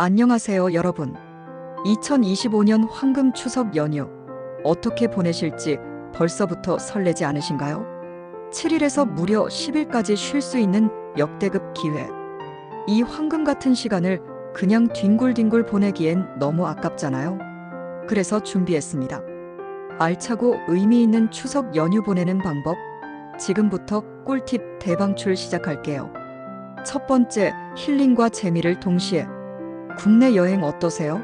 안녕하세요, 여러분. 2025년 황금 추석 연휴 어떻게 보내실지 벌써부터 설레지 않으신가요? 7일에서 무려 10일까지 쉴 수 있는 역대급 기회. 이 황금 같은 시간을 그냥 뒹굴뒹굴 보내기엔 너무 아깝잖아요. 그래서 준비했습니다. 알차고 의미 있는 추석 연휴 보내는 방법. 지금부터 꿀팁 대방출 시작할게요. 첫 번째, 힐링과 재미를 동시에. 국내 여행 어떠세요?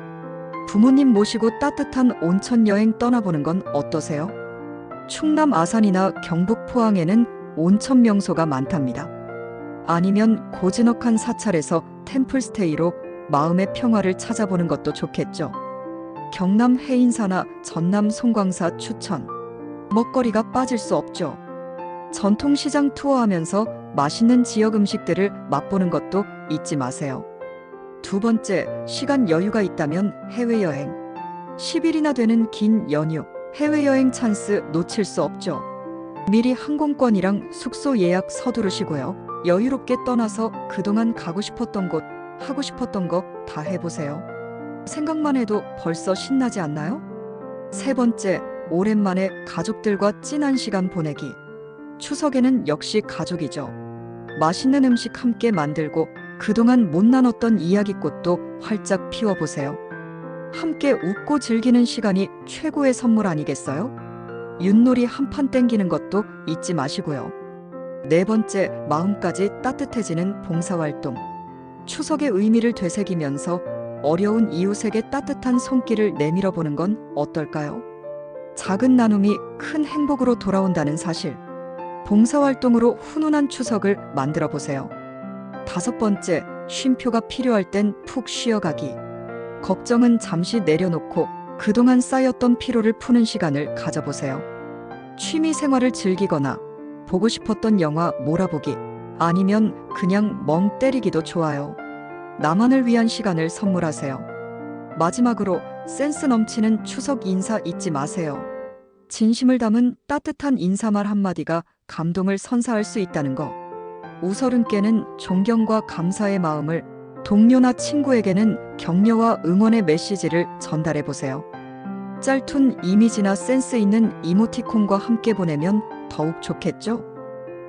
부모님 모시고 따뜻한 온천 여행 떠나보는 건 어떠세요? 충남 아산이나 경북 포항에는 온천 명소가 많답니다. 아니면 고즈넉한 사찰에서 템플스테이로 마음의 평화를 찾아보는 것도 좋겠죠. 경남 해인사나 전남 송광사 추천. 먹거리가 빠질 수 없죠. 전통시장 투어하면서 맛있는 지역 음식들을 맛보는 것도 잊지 마세요. 두 번째, 시간 여유가 있다면 해외여행. 10일이나 되는 긴 연휴, 해외여행 찬스 놓칠 수 없죠. 미리 항공권이랑 숙소 예약 서두르시고요. 여유롭게 떠나서 그동안 가고 싶었던 곳, 하고 싶었던 거 다 해보세요. 생각만 해도 벌써 신나지 않나요? 세 번째, 오랜만에 가족들과 진한 시간 보내기. 추석에는 역시 가족이죠. 맛있는 음식 함께 만들고 그동안 못 나눴던 이야기꽃도 활짝 피워보세요. 함께 웃고 즐기는 시간이 최고의 선물 아니겠어요? 윷놀이 한 판 땡기는 것도 잊지 마시고요. 네 번째, 마음까지 따뜻해지는 봉사활동. 추석의 의미를 되새기면서 어려운 이웃에게 따뜻한 손길을 내밀어 보는 건 어떨까요? 작은 나눔이 큰 행복으로 돌아온다는 사실. 봉사활동으로 훈훈한 추석을 만들어 보세요. 다섯 번째, 쉼표가 필요할 땐 푹 쉬어가기. 걱정은 잠시 내려놓고 그동안 쌓였던 피로를 푸는 시간을 가져보세요. 취미 생활을 즐기거나 보고 싶었던 영화 몰아보기 아니면 그냥 멍 때리기도 좋아요. 나만을 위한 시간을 선물하세요. 마지막으로 센스 넘치는 추석 인사 잊지 마세요. 진심을 담은 따뜻한 인사말 한마디가 감동을 선사할 수 있다는 거. 우서른께는 존경과 감사의 마음을, 동료나 친구에게는 격려와 응원의 메시지를 전달해 보세요. 짤툰 이미지나 센스 있는 이모티콘과 함께 보내면 더욱 좋겠죠?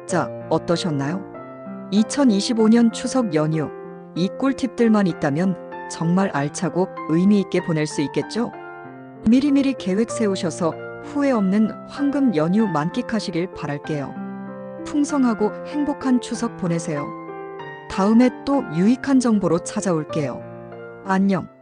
자, 어떠셨나요? 2025년 추석 연휴, 이 꿀팁들만 있다면 정말 알차고 의미 있게 보낼 수 있겠죠? 미리미리 계획 세우셔서 후회 없는 황금 연휴 만끽하시길 바랄게요. 풍성하고 행복한 추석 보내세요. 다음에 또 유익한 정보로 찾아올게요. 안녕.